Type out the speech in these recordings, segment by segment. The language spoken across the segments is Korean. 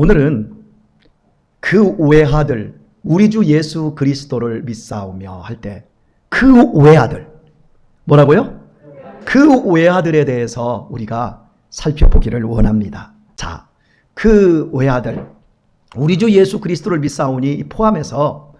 오늘은 그 외아들 우리 주 예수 그리스도를 믿사오며 할 때그 외아들 뭐라고요? 그 외아들에 대해서 우리가 살펴보기를 원합니다. 자, 그 외아들 우리 주 예수 그리스도를 믿사오니 포함해서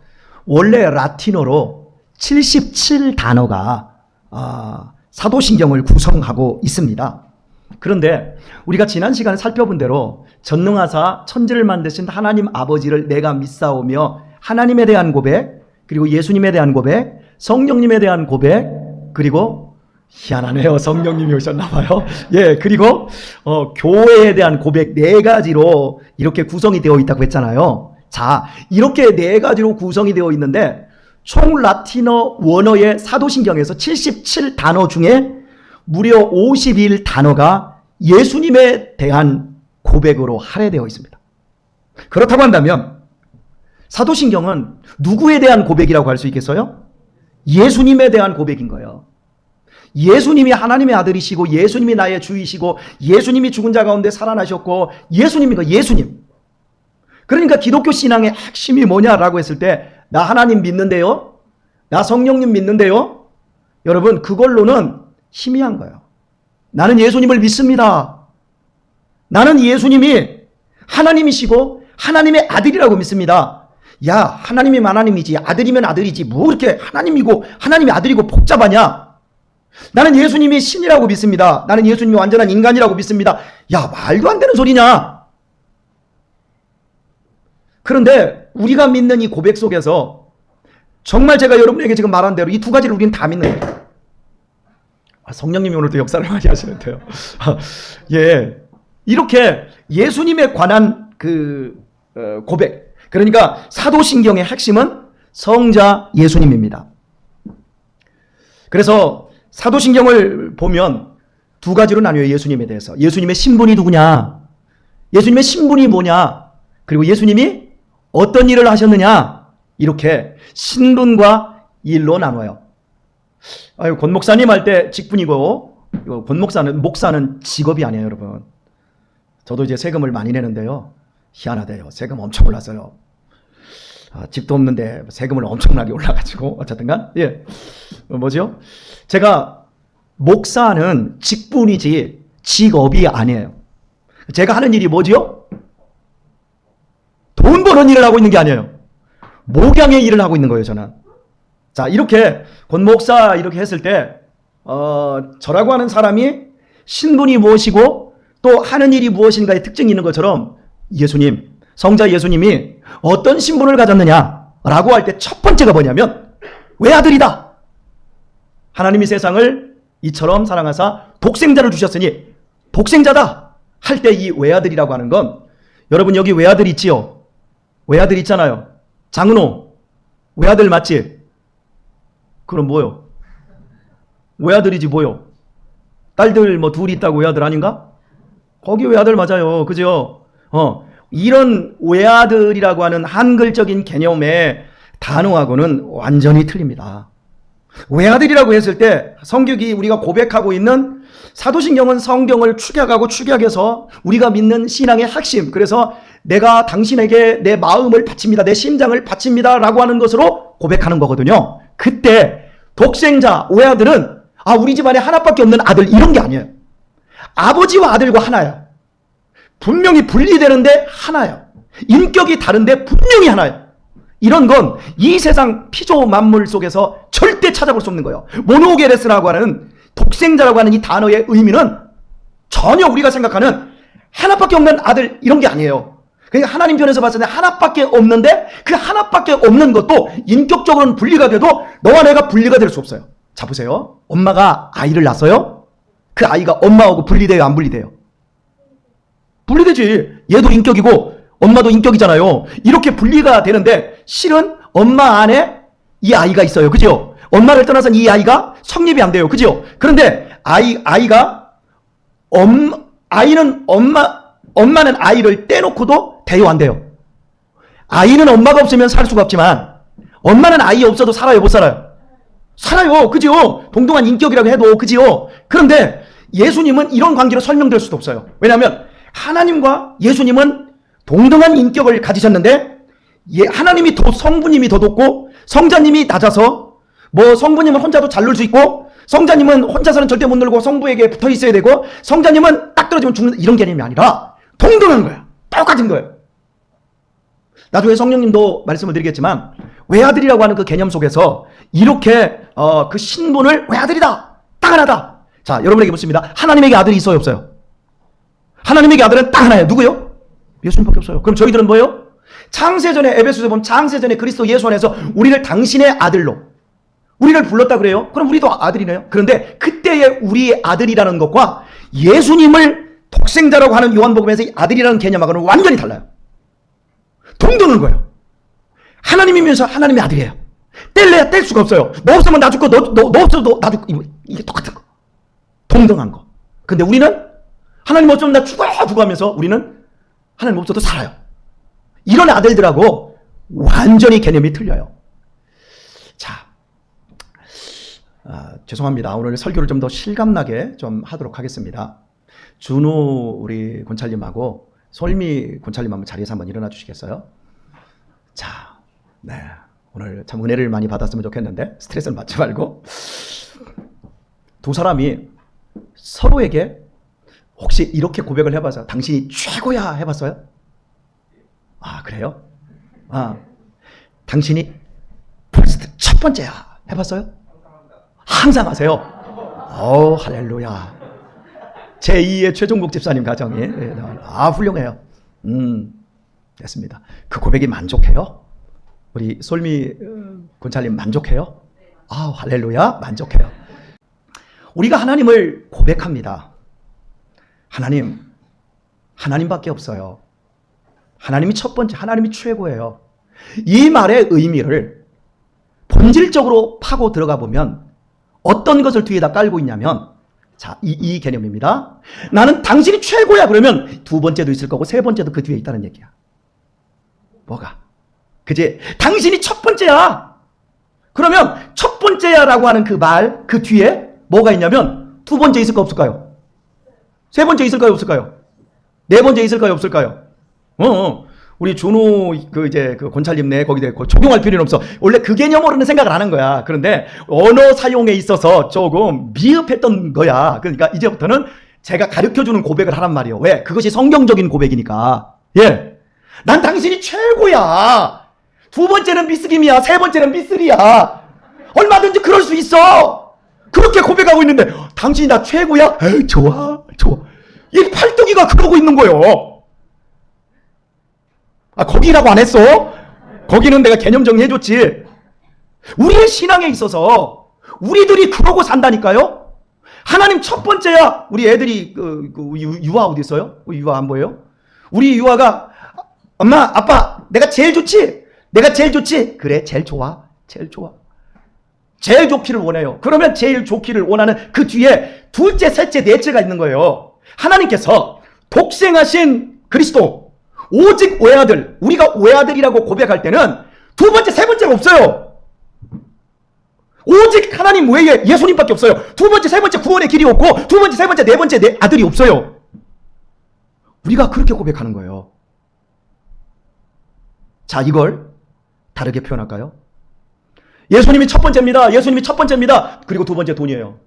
원래 라틴어로 77 단어가 아, 사도신경을 구성하고 있습니다. 그런데 우리가 지난 시간에 살펴본 대로 전능하사 천지를 만드신 하나님 아버지를 내가 믿사오며 하나님에 대한 고백, 그리고 예수님에 대한 고백, 성령님에 대한 고백, 그리고 희한하네요. 성령님이 오셨나봐요. 예, 그리고 어, 교회에 대한 고백 네 가지로 이렇게 구성이 되어 있다고 했잖아요. 자, 이렇게 네 가지로 구성이 되어 있는데 총 라틴어 원어의 사도신경에서 77 단어 중에 무려 51 단어가 예수님에 대한 고백으로 할애되어 있습니다. 그렇다고 한다면 사도신경은 누구에 대한 고백이라고 할 수 있겠어요? 예수님에 대한 고백인 거예요. 예수님이 하나님의 아들이시고 예수님이 나의 주이시고 예수님이 죽은 자 가운데 살아나셨고 예수님이가 예수님. 그러니까 기독교 신앙의 핵심이 뭐냐라고 했을 때 나 하나님 믿는데요. 나 성령님 믿는데요. 여러분 그걸로는 희미한 거예요. 나는 예수님을 믿습니다. 나는 예수님이 하나님이시고 하나님의 아들이라고 믿습니다. 야, 하나님이면 하나님이지. 아들이면 아들이지. 뭐 이렇게 하나님이고 하나님이 아들이고 복잡하냐? 나는 예수님이 신이라고 믿습니다. 나는 예수님이 완전한 인간이라고 믿습니다. 야, 말도 안 되는 소리냐? 그런데 우리가 믿는 이 고백 속에서 정말 제가 여러분에게 지금 말한 대로 이 두 가지를 우리는 다 믿는 거예요. 아, 성령님이 오늘도 역사를 많이 하시는데요. 아, 예. 이렇게 예수님에 관한 그 어, 고백. 그러니까 사도신경의 핵심은 성자 예수님입니다. 그래서 사도신경을 보면 두 가지로 나뉘어요. 예수님에 대해서. 예수님의 신분이 누구냐? 예수님의 신분이 뭐냐? 그리고 예수님이 어떤 일을 하셨느냐? 이렇게 신분과 일로 나눠요. 아유, 권 목사님 할 때 직분이고, 이거 권 목사는, 목사는 직업이 아니에요, 여러분. 저도 이제 세금을 많이 내는데요. 희한하대요. 세금 엄청 올랐어요. 아, 집도 없는데 세금을 엄청나게 올라가지고, 어쨌든간, 예. 어, 뭐죠? 제가 목사는 직분이지 직업이 아니에요. 제가 하는 일이 뭐지요? 돈 버는 일을 하고 있는 게 아니에요. 목양의 일을 하고 있는 거예요, 저는. 자, 이렇게 권 목사 이렇게 했을 때, 어, 저라고 하는 사람이 신분이 무엇이고 또 하는 일이 무엇인가의 특징이 있는 것처럼 예수님, 성자 예수님이 어떤 신분을 가졌느냐라고 할 때 첫 번째가 뭐냐면 외아들이다. 하나님이 세상을 이처럼 사랑하사 독생자를 주셨으니 독생자다 할 때 이 외아들이라고 하는 건 여러분 여기 외아들 있지요? 외아들 있잖아요. 장은호 외아들 맞지? 그럼 뭐요? 외아들이지 뭐요? 딸들 뭐 둘이 있다고 외아들 아닌가? 거기 외아들 맞아요. 그죠? 어. 이런 외아들이라고 하는 한글적인 개념의 단어하고는 완전히 틀립니다. 외아들이라고 했을 때 성격이 우리가 고백하고 있는 사도신경은 성경을 축약하고 축약해서 우리가 믿는 신앙의 핵심. 그래서 내가 당신에게 내 마음을 바칩니다. 내 심장을 바칩니다. 라고 하는 것으로 고백하는 거거든요. 그때 독생자, 외아들은 아, 우리 집안에 하나밖에 없는 아들 이런 게 아니에요. 아버지와 아들과 하나야. 분명히 분리되는데 하나야. 인격이 다른데 분명히 하나야. 이런 건 이 세상 피조 만물 속에서 절대 찾아볼 수 없는 거예요. 모노게레스라고 하는 독생자라고 하는 이 단어의 의미는 전혀 우리가 생각하는 하나밖에 없는 아들 이런 게 아니에요. 그러니까 하나님 편에서 봤을 때 하나밖에 없는데 그 하나밖에 없는 것도 인격적으로는 분리가 돼도 너와 내가 분리가 될 수 없어요. 자 보세요. 엄마가 아이를 낳았어요. 그 아이가 엄마하고 분리돼요, 안 분리돼요? 분리되지. 얘도 인격이고 엄마도 인격이잖아요. 이렇게 분리가 되는데 실은 엄마 안에 이 아이가 있어요. 그죠? 엄마를 떠나서 이 아이가 성립이 안 돼요. 그죠? 그런데 아이 아이가 엄 아이는 엄마 엄마는 아이를 떼놓고도 대요 안 돼요. 아이는 엄마가 없으면 살 수가 없지만 엄마는 아이 없어도 살아요 못 살아요? 살아요. 그죠? 동등한 인격이라고 해도 그지요? 그런데 예수님은 이런 관계로 설명될 수도 없어요. 왜냐하면 하나님과 예수님은 동등한 인격을 가지셨는데 예, 하나님이 더 성부님이 더 높고 성자님이 낮아서 뭐 성부님은 혼자도 잘 놀 수 있고 성자님은 혼자서는 절대 못 놀고 성부에게 붙어 있어야 되고 성자님은 딱 떨어지면 죽는 이런 개념이 아니라 동등한 거야. 똑같은 거예요. 나중에 성령님도 말씀을 드리겠지만 외아들이라고 하는 그 개념 속에서 이렇게 어, 그 신분을 외아들이다 딱 하나다. 자 여러분에게 묻습니다. 하나님에게 아들이 있어요 없어요? 하나님에게 아들은 딱 하나예요. 누구요? 예수님밖에 없어요. 그럼 저희들은 뭐예요? 창세전에 에베소서 보면 창세전에 그리스도 예수 안에서 우리를 당신의 아들로 우리를 불렀다 그래요. 그럼 우리도 아들이네요. 그런데 그때의 우리의 아들이라는 것과 예수님을 독생자라고 하는 요한복음에서 이 아들이라는 개념하고는 완전히 달라요. 동등한 거예요. 하나님이면서 하나님의 아들이에요. 뗄래야 뗄 수가 없어요. 너 없으면 나 죽고 너, 너, 너 없어도 나 죽고 이게 똑같은 거. 동등한 거. 근데 우리는 하나님 없으면 나 죽어 죽어 하면서 우리는 하나님 없어도 살아요. 이런 아들들하고 완전히 개념이 틀려요. 자, 아, 죄송합니다. 오늘 설교를 좀 더 실감나게 좀 하도록 하겠습니다. 준우 우리 권찰님하고 솔미 권찰님 한번 자리에서 한번 일어나 주시겠어요? 자, 네. 오늘 참 은혜를 많이 받았으면 좋겠는데 스트레스는 받지 말고 두 사람이 서로에게 혹시 이렇게 고백을 해봐서 당신이 최고야 해봤어요? 아 그래요? 아 당신이 퍼스트 첫 번째야 해봤어요? 항상 하세요. 어 할렐루야. 제 2의 최종국 집사님 가정이 예, 아 훌륭해요. 음 됐습니다. 그 고백이 만족해요? 우리 솔미 어, 군찰님 만족해요? 아 할렐루야 만족해요. 우리가 하나님을 고백합니다. 하나님, 하나님밖에 없어요. 하나님이 첫 번째, 하나님이 최고예요. 이 말의 의미를 본질적으로 파고 들어가 보면 어떤 것을 뒤에다 깔고 있냐면 자, 이, 이 개념입니다. 나는 당신이 최고야 그러면 두 번째도 있을 거고 세 번째도 그 뒤에 있다는 얘기야. 뭐가? 그지? 당신이 첫 번째야. 그러면 첫 번째야라고 하는 그 말, 그 뒤에 뭐가 있냐면 두 번째 있을까 없을까요? 세 번째 있을까요 없을까요? 네 번째 있을까요 없을까요? 어, 어. 우리 준호 그 이제 그 권찰님 내 거기다 그 적용할 필요는 없어. 원래 그 개념으로는 생각을 하는 거야. 그런데 언어 사용에 있어서 조금 미흡했던 거야. 그러니까 이제부터는 제가 가르쳐 주는 고백을 하란 말이에요. 왜? 그것이 성경적인 고백이니까. 예. 난 당신이 최고야. 두 번째는 미스김이야. 세 번째는 미스리야. 얼마든지 그럴 수 있어. 그렇게 고백하고 있는데 당신이 나 최고야? 에이, 좋아, 좋아. 이 팔뚝이가 그러고 있는 거예요. 아, 거기라고 안 했어? 거기는 내가 개념 정리해줬지. 우리의 신앙에 있어서 우리들이 그러고 산다니까요? 하나님 첫 번째야. 우리 애들이 그, 그 유, 유아 어디 있어요? 유아 안 보여요? 우리 유아가 엄마, 아빠, 내가 제일 좋지? 내가 제일 좋지? 그래, 제일 좋아. 제일 좋아. 제일 좋기를 원해요. 그러면 제일 좋기를 원하는 그 뒤에 둘째, 셋째, 넷째가 있는 거예요. 하나님께서 독생하신 그리스도, 오직 외아들, 우리가 외아들이라고 고백할 때는 두 번째, 세 번째가 없어요. 오직 하나님 외에 예수님밖에 없어요. 두 번째, 세 번째 구원의 길이 없고 두 번째, 세 번째, 네 번째 내 아들이 없어요. 우리가 그렇게 고백하는 거예요. 자, 이걸 다르게 표현할까요? 예수님이 첫 번째입니다. 예수님이 첫 번째입니다. 그리고 두 번째 돈이에요.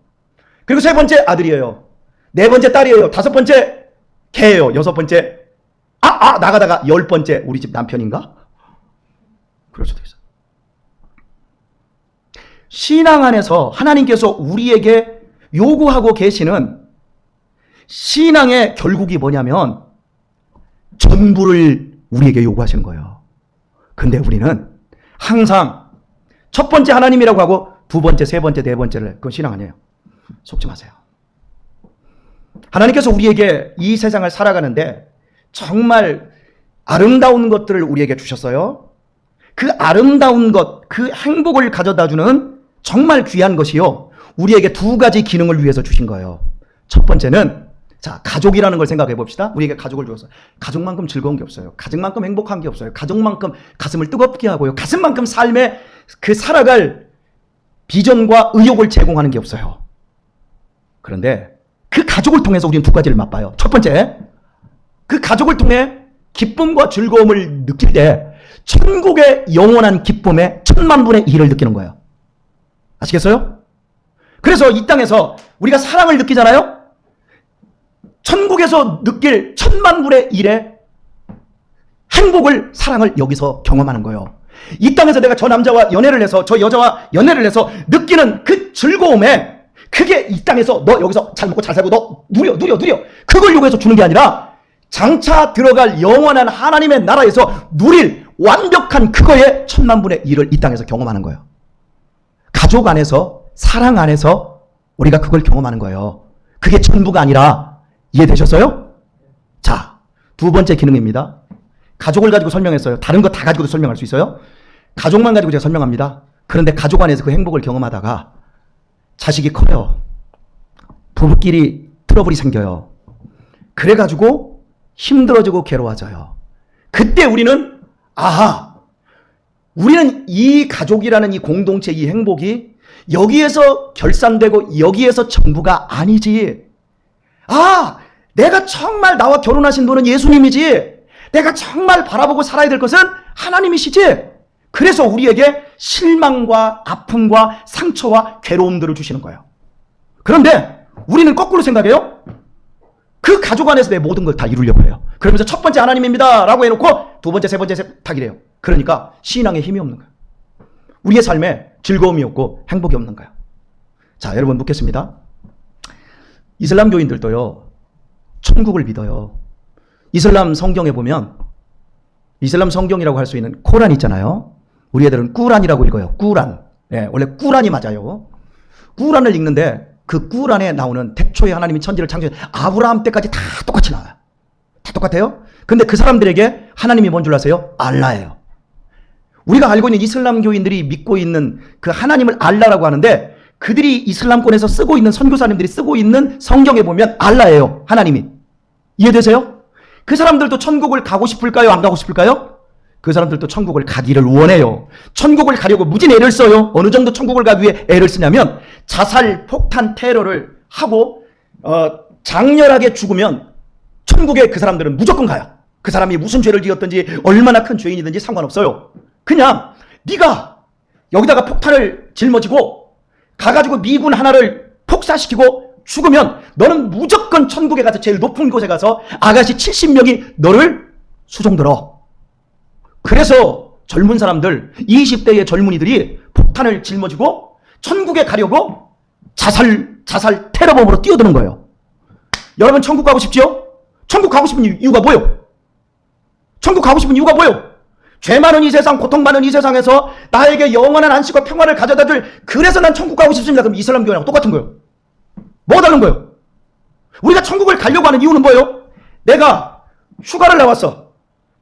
그리고 세 번째 아들이에요. 네 번째 딸이에요. 다섯 번째 개예요. 여섯 번째 아, 아, 나가다가 열 번째 우리 집 남편인가? 그럴 수도 있어. 신앙 안에서 하나님께서 우리에게 요구하고 계시는 신앙의 결국이 뭐냐면 전부를 우리에게 요구하시는 거예요. 근데 우리는 항상 첫 번째 하나님이라고 하고 두 번째, 세 번째, 네 번째를 그건 신앙 아니에요. 속지 마세요. 하나님께서 우리에게 이 세상을 살아가는데 정말 아름다운 것들을 우리에게 주셨어요. 그 아름다운 것, 그 행복을 가져다 주는 정말 귀한 것이요. 우리에게 두 가지 기능을 위해서 주신 거예요. 첫 번째는 자, 가족이라는 걸 생각해 봅시다. 우리에게 가족을 주었어요. 가족만큼 즐거운 게 없어요. 가족만큼 행복한 게 없어요. 가족만큼 가슴을 뜨겁게 하고요. 가슴만큼 삶에 그 살아갈 비전과 의욕을 제공하는 게 없어요. 그런데 그 가족을 통해서 우리는 두 가지를 맛봐요. 첫 번째, 그 가족을 통해 기쁨과 즐거움을 느낄 때 천국의 영원한 기쁨의 천만 분의 일을 느끼는 거예요. 아시겠어요? 그래서 이 땅에서 우리가 사랑을 느끼잖아요? 천국에서 느낄 천만 분의 일의 행복을, 사랑을 여기서 경험하는 거예요. 이 땅에서 내가 저 남자와 연애를 해서 저 여자와 연애를 해서 느끼는 그 즐거움에 그게 이 땅에서 너 여기서 잘 먹고 잘 살고 너 누려 누려 누려 그걸 요구해서 주는 게 아니라 장차 들어갈 영원한 하나님의 나라에서 누릴 완벽한 그거의 천만분의 일을 이 땅에서 경험하는 거예요. 가족 안에서 사랑 안에서 우리가 그걸 경험하는 거예요. 그게 전부가 아니라 이해되셨어요? 자, 두 번째 기능입니다. 가족을 가지고 설명했어요. 다른 거 다 가지고도 설명할 수 있어요. 가족만 가지고 제가 설명합니다. 그런데 가족 안에서 그 행복을 경험하다가 자식이 커요. 부부끼리 트러블이 생겨요. 그래가지고 힘들어지고 괴로워져요. 그때 우리는 아하, 우리는 이 가족이라는 이 공동체 이 행복이 여기에서 결산되고 여기에서 전부가 아니지. 아, 내가 정말 나와 결혼하신 분은 예수님이지. 내가 정말 바라보고 살아야 될 것은 하나님이시지. 그래서 우리에게 실망과 아픔과 상처와 괴로움들을 주시는 거예요. 그런데 우리는 거꾸로 생각해요. 그 가족 안에서 내 모든 걸 다 이루려고 해요. 그러면서 첫 번째 하나님입니다. 라고 해놓고 두 번째, 세 번째 탁이래요. 그러니까 신앙에 힘이 없는 거예요. 우리의 삶에 즐거움이 없고 행복이 없는 거예요. 자, 여러분 묻겠습니다. 이슬람교인들도요, 천국을 믿어요. 이슬람 성경에 보면, 이슬람 성경이라고 할 수 있는 코란 있잖아요. 우리 애들은 꾸란이라고 읽어요. 꾸란. 예, 원래 꾸란이 맞아요. 꾸란을 읽는데 그 꾸란에 나오는 태초에 하나님이 천지를 창조해 아브라함 때까지 다 똑같이 나와요. 다 똑같아요. 근데 그 사람들에게 하나님이 뭔 줄 아세요? 알라예요. 우리가 알고 있는 이슬람교인들이 믿고 있는 그 하나님을 알라라고 하는데 그들이 이슬람권에서 쓰고 있는 선교사님들이 쓰고 있는 성경에 보면 알라예요. 하나님이. 이해되세요? 그 사람들도 천국을 가고 싶을까요? 안 가고 싶을까요? 그 사람들도 천국을 가기를 원해요. 천국을 가려고 무진 애를 써요. 어느 정도 천국을 가기 위해 애를 쓰냐면 자살, 폭탄, 테러를 하고 어, 장렬하게 죽으면 천국에 그 사람들은 무조건 가요. 그 사람이 무슨 죄를 지었든지 얼마나 큰 죄인이든지 상관없어요. 그냥 네가 여기다가 폭탄을 짊어지고 가가지고 미군 하나를 폭사시키고 죽으면 너는 무조건 천국에 가서 제일 높은 곳에 가서 아가씨 70명이 너를 수종들어. 그래서 젊은 사람들, 20대의 젊은이들이 폭탄을 짊어지고 천국에 가려고 자살, 자살 테러범으로 뛰어드는 거예요. 여러분 천국 가고 싶지요? 천국 가고 싶은 이유가 뭐예요? 천국 가고 싶은 이유가 뭐예요? 죄 많은 이 세상, 고통 많은 이 세상에서 나에게 영원한 안식과 평화를 가져다 줄, 그래서 난 천국 가고 싶습니다. 그럼 이슬람 교회랑 똑같은 거예요. 뭐가 다른 거예요? 우리가 천국을 가려고 하는 이유는 뭐예요? 내가 휴가를 나왔어.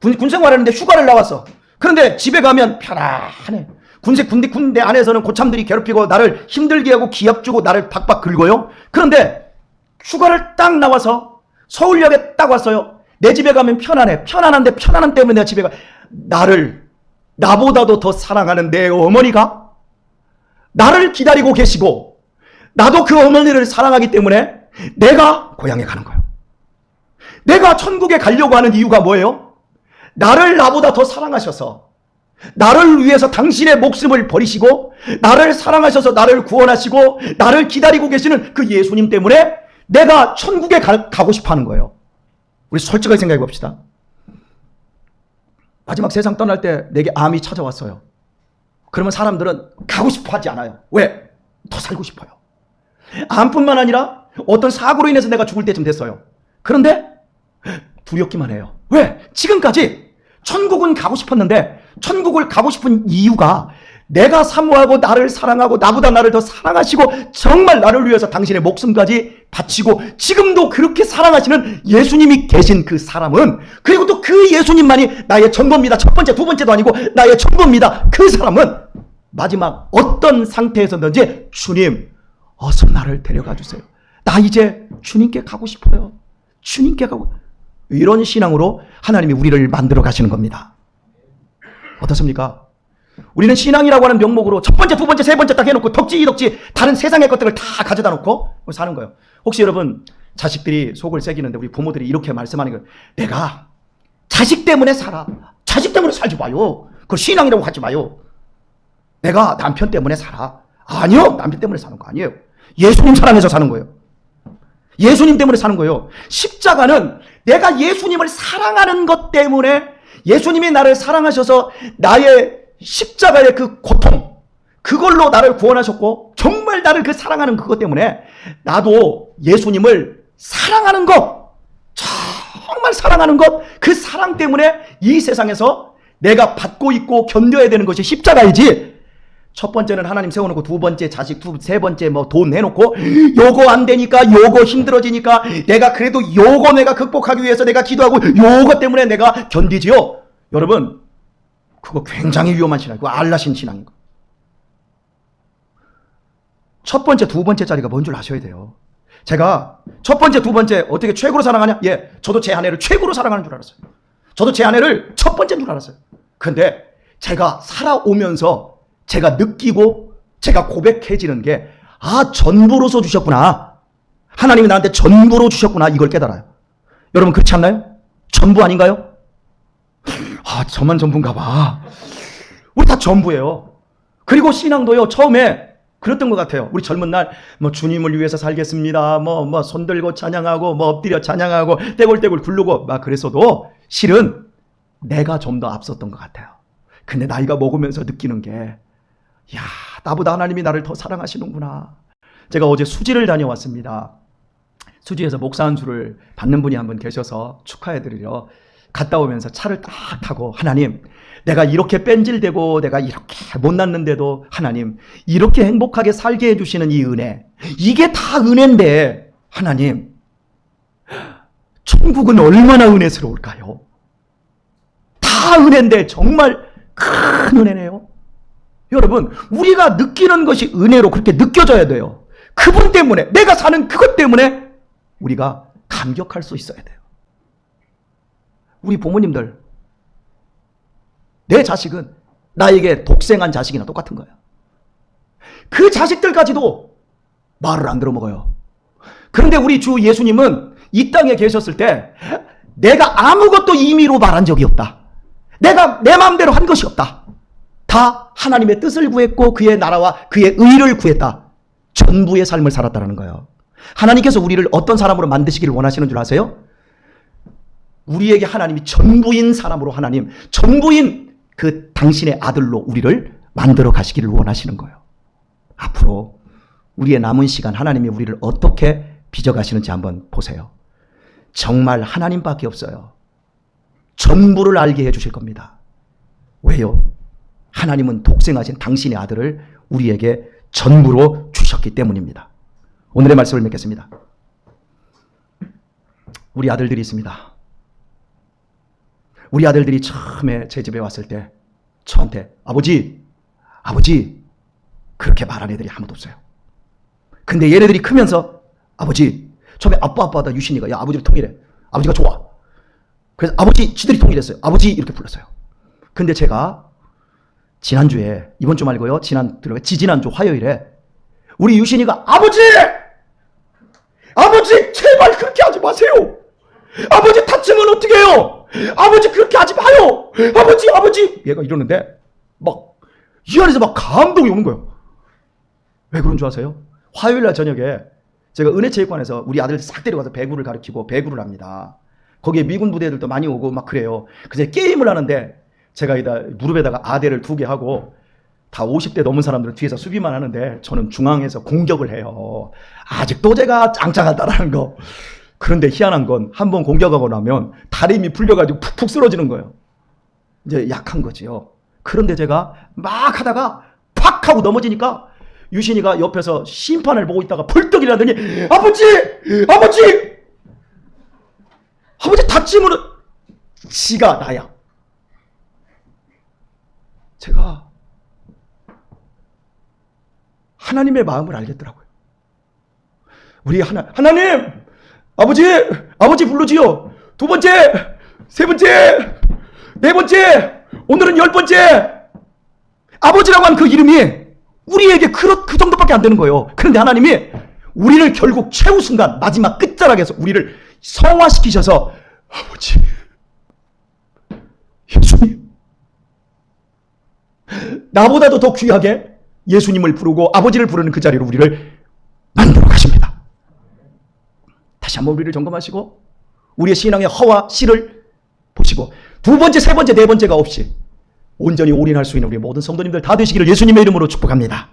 군, 군 생활 하는데 휴가를 나왔어. 그런데 집에 가면 편안해. 군세 군대 군대 안에서는 고참들이 괴롭히고 나를 힘들게 하고 기합 주고 나를 박박 긁어요. 그런데 휴가를 딱 나와서 서울역에 딱 왔어요. 내 집에 가면 편안해. 편안한데 편안함 때문에 내가 집에 가. 나를 나보다도 더 사랑하는 내 어머니가 나를 기다리고 계시고 나도 그 어머니를 사랑하기 때문에 내가 고향에 가는 거예요. 내가 천국에 가려고 하는 이유가 뭐예요? 나를 나보다 더 사랑하셔서 나를 위해서 당신의 목숨을 버리시고 나를 사랑하셔서 나를 구원하시고 나를 기다리고 계시는 그 예수님 때문에 내가 천국에 가, 고 싶어 하는 거예요. 우리 솔직하게 생각해 봅시다. 마지막 세상 떠날 때 내게 암이 찾아왔어요. 그러면 사람들은 가고 싶어 하지 않아요. 왜? 더 살고 싶어요. 암뿐만 아니라 어떤 사고로 인해서 내가 죽을 때쯤 됐어요. 그런데 두렵기만 해요. 왜? 지금까지 천국은 가고 싶었는데 천국을 가고 싶은 이유가 내가 사모하고 나를 사랑하고 나보다 나를 더 사랑하시고 정말 나를 위해서 당신의 목숨까지 바치고 지금도 그렇게 사랑하시는 예수님이 계신 그 사람은 그리고 또 그 예수님만이 나의 전부입니다. 첫 번째, 두 번째도 아니고 나의 전부입니다. 그 사람은 마지막 어떤 상태에서든지 주님 어서 나를 데려가 주세요. 나 이제 주님께 가고 싶어요. 주님께 가고 이런 신앙으로 하나님이 우리를 만들어 가시는 겁니다. 어떻습니까? 우리는 신앙이라고 하는 명목으로 첫 번째, 두 번째, 세 번째 딱 해놓고 덕지, 덕지 다른 세상의 것들을 다 가져다 놓고 사는 거예요. 혹시 여러분 자식들이 속을 새기는데 우리 부모들이 이렇게 말씀하는 거예요. 내가 자식 때문에 살아. 자식 때문에 살지 마요. 그걸 신앙이라고 하지 마요. 내가 남편 때문에 살아. 아니요. 남편 때문에 사는 거 아니에요. 예수님 사랑해서 사는 거예요. 예수님 때문에 사는 거예요. 십자가는 내가 예수님을 사랑하는 것 때문에 예수님이 나를 사랑하셔서 나의 십자가의 그 고통, 그걸로 나를 구원하셨고 정말 나를 그 사랑하는 그것 때문에 나도 예수님을 사랑하는 것, 정말 사랑하는 것, 그 사랑 때문에 이 세상에서 내가 받고 있고 견뎌야 되는 것이 십자가이지. 첫 번째는 하나님 세워놓고 두 번째 자식, 두, 세 번째 뭐돈 내놓고 요거 안 되니까 요거 힘들어지니까 내가 그래도 요거 내가 극복하기 위해서 내가 기도하고 요거 때문에 내가 견디지요. 여러분, 그거 굉장히 위험한 신앙, 그거 알라신 신앙인 거. 첫 번째, 두 번째 자리가 뭔 줄 아셔야 돼요. 제가 첫 번째, 두 번째 어떻게 최고로 사랑하냐? 예, 저도 제 아내를 최고로 사랑하는 줄 알았어요. 저도 제 아내를 첫 번째인 줄 알았어요. 근데 제가 살아오면서 제가 느끼고 제가 고백해지는 게, 아, 전부로서 주셨구나. 하나님이 나한테 전부로 주셨구나. 이걸 깨달아요. 여러분, 그렇지 않나요? 전부 아닌가요? 아, 저만 전부인가 봐. 우리 다 전부예요. 그리고 신앙도요, 처음에 그랬던 것 같아요. 우리 젊은 날, 뭐, 주님을 위해서 살겠습니다. 뭐, 뭐, 손 들고 찬양하고, 뭐, 엎드려 찬양하고, 떼굴떼굴 굴르고, 막 그랬어도, 실은 내가 좀 더 앞섰던 것 같아요. 근데 나이가 먹으면서 느끼는 게, 야, 나보다 하나님이 나를 더 사랑하시는구나. 제가 어제 수지를 다녀왔습니다. 수지에서 목사 한 수를 받는 분이 한 분 계셔서 축하해 드리려 갔다 오면서 차를 딱 타고 하나님 내가 이렇게 뺀질대고 내가 이렇게 못났는데도 하나님 이렇게 행복하게 살게 해주시는 이 은혜 이게 다 은혜인데 하나님 천국은 얼마나 은혜스러울까요? 다 은혜인데 정말 큰 은혜네요. 여러분 우리가 느끼는 것이 은혜로 그렇게 느껴져야 돼요. 그분 때문에 내가 사는 그것 때문에 우리가 감격할 수 있어야 돼요. 우리 부모님들, 내 자식은 나에게 독생한 자식이나 똑같은 거예요. 그 자식들까지도 말을 안 들어먹어요. 그런데 우리 주 예수님은 이 땅에 계셨을 때 내가 아무것도 임의로 말한 적이 없다. 내가 내 마음대로 한 것이 없다. 다 하나님의 뜻을 구했고 그의 나라와 그의 의를 구했다. 전부의 삶을 살았다는 거예요. 하나님께서 우리를 어떤 사람으로 만드시기를 원하시는 줄 아세요? 우리에게 하나님이 전부인 사람으로 하나님, 전부인 그 당신의 아들로 우리를 만들어 가시기를 원하시는 거예요. 앞으로 우리의 남은 시간 하나님이 우리를 어떻게 빚어 가시는지 한번 보세요. 정말 하나님밖에 없어요. 전부를 알게 해 주실 겁니다. 왜요? 하나님은 독생하신 당신의 아들을 우리에게 전부로 주셨기 때문입니다. 오늘의 말씀을 맺겠습니다. 우리 아들들이 있습니다. 우리 아들들이 처음에 제 집에 왔을 때 저한테 아버지, 아버지 그렇게 말한 애들이 아무도 없어요. 근데 얘네들이 크면서 아버지 처음에 아빠 아빠다 유신이가 야 아버지를 통일해. 아버지가 좋아. 그래서 아버지 지들이 통일했어요. 아버지 이렇게 불렀어요. 근데 제가 지난주에 이번 주 말고요. 지난 지지난주 화요일에 우리 유신이가 아버지 아버지 제발 그렇게 하지 마세요. 아버지 다치면 어떻게 해요? 아버지 그렇게 하지 마요. 아버지 아버지 얘가 이러는데 막 이 안에서 막 감동이 오는 거예요. 왜 그런 줄 아세요? 화요일 날 저녁에 제가 은혜체육관에서 우리 아들 싹 데려가서 배구를 가르치고 배구를 합니다. 거기에 미군 부대들도 많이 오고 막 그래요. 그래서 게임을 하는데 제가 이다 무릎에다가 아대를 두 개 하고 다 50대 넘은 사람들은 뒤에서 수비만 하는데 저는 중앙에서 공격을 해요. 아직도 제가 짱짱하다라는 거. 그런데 희한한 건 한 번 공격하고 나면 다리 힘이 풀려가지고 푹푹 쓰러지는 거예요. 이제 약한 거지요. 그런데 제가 막 하다가 팍 하고 넘어지니까 유신이가 옆에서 심판을 보고 있다가 벌떡 일어나더니 아버지! 아버지! 아버지 다치면 지가 나야. 제가 하나님의 마음을 알겠더라고요. 우리 하나 하나님 아버지 아버지 부르지요. 두 번째 세 번째 네 번째 오늘은 열 번째 아버지라고 한 그 이름이 우리에게 그, 그 정도밖에 안 되는 거예요. 그런데 하나님이 우리를 결국 최후 순간 마지막 끝자락에서 우리를 성화시키셔서 아버지 나보다도 더 귀하게 예수님을 부르고 아버지를 부르는 그 자리로 우리를 만들어 가십니다. 다시 한번 우리를 점검하시고 우리의 신앙의 허와 실을 보시고 두 번째, 세 번째, 네 번째가 없이 온전히 올인할 수 있는 우리 모든 성도님들 다 되시기를 예수님의 이름으로 축복합니다.